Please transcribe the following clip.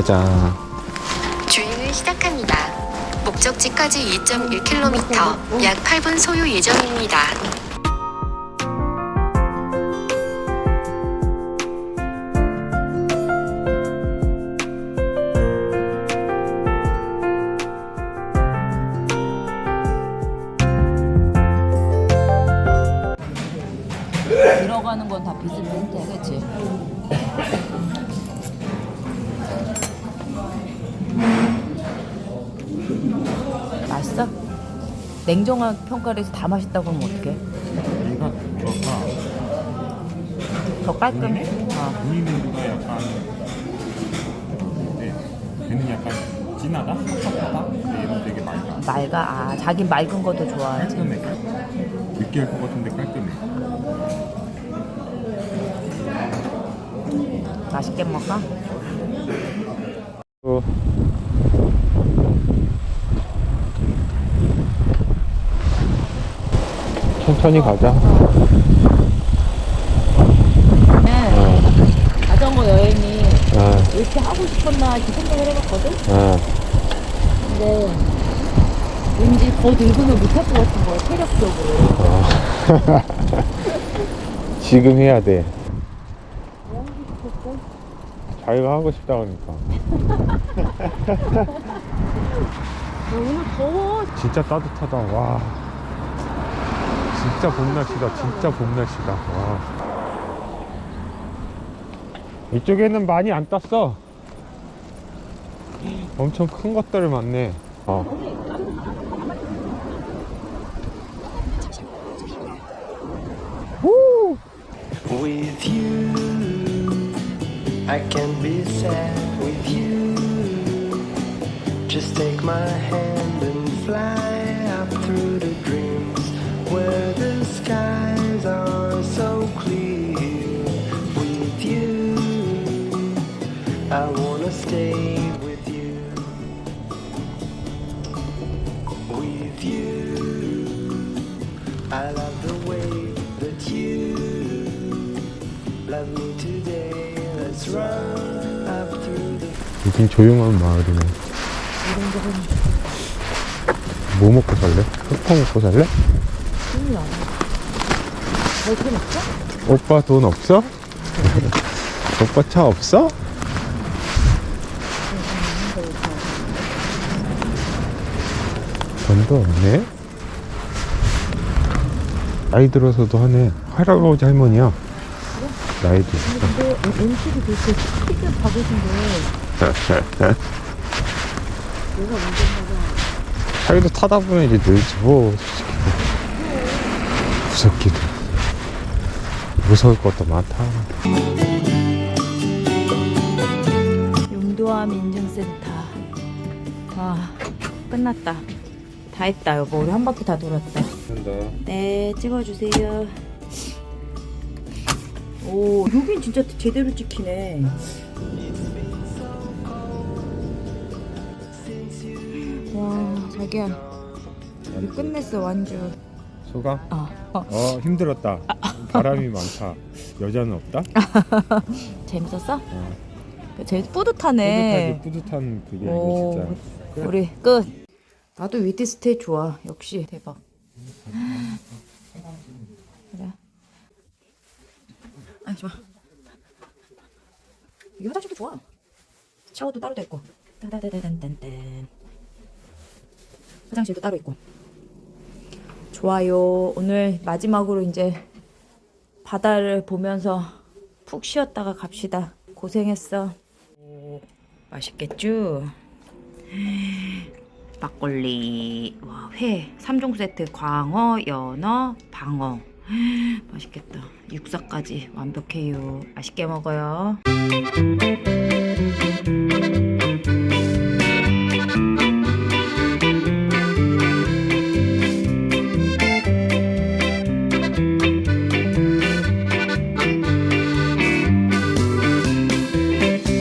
가자. 주행을 시작합니다. 목적지까지 2.1km, 약 8분 소요 예정입니다. 들어가는 건 다 비슷비슷해, 그치? 맛있어? 냉정한 평가를 해서 다 맛있다고 하면 어떡해? 얘가 뭐가 더 깔끔해? 어. 무늬냉두가 약간 근데 걔는 약간 진하다? 텁텁하다? 근데 얘는 되게 맑아 맑아. 아, 자긴 맑은 것도 좋아하지. 깔끔해 느끼할 것 같은데 깔끔해 맛있게 먹어? 어. 천천히 가자. 네. 자전거 여행이 어, 이렇게 하고 싶었나 이렇게 생각을 해봤거든? 어. 근데 왠지 더 늙으면 못할 것 같은 거야, 체력적으로. 지금 해야 돼. 자기가 하고 싶다 그러니까. 오늘 더워. 진짜 따뜻하다. 와. 진짜 봄 날씨다. 진짜 봄 날씨다. 와. 이쪽에는 많이 안 땄어. 엄청 큰 것들 많네. 어. Where the skies are so clear. With you, I wanna stay with you. With you, I love the way that you love me today. Let's run up through the 여긴 조용한 마을이네. 뭐 먹고 살래? 흑파 먹고 살래? 별거 없어? 오빠 돈 없어? 오빠 차 없어? 돈도 없네. 나이 들어서도 하네. 할아버지 할머니야. 나이도 있어. 근데 음식이 그렇게 크게 박으신데 내가 문제인가 자기도 타다 보면 이제 늘지 뭐 솔직히 무섭기도 무서울 것도 많다. 용도암 인증센터. 아, 끝났다. 다 했다, 여보. 우리 한 바퀴 다 돌았다. 네, 찍어주세요. 오, 여긴 진짜 제대로 찍히네. 와, 자기야. 우리 끝냈어, 완주. 소감? 어, 어. 어 힘들었다. 바람이 많다. 여자는 없다. 재밌었어? 어. 재밌, 뿌듯하네. 뿌듯하게 뿌듯한 그게 오, 이거 진짜. 우리 끝. 나도 위드 스테이 좋아. 역시 대박. 그래. 아니 좋아. 이 화장실도 좋아. 샤워도 따로 돼 있고. 화장실도 따로 있고. 좋아요. 오늘 마지막으로 이제 바다를 보면서 푹 쉬었다가 갑시다. 고생했어. 맛있겠죠? 막걸리, 와, 회, 3종 세트, 광어, 연어, 방어. 맛있겠다. 육사까지 완벽해요. 맛있게 먹어요.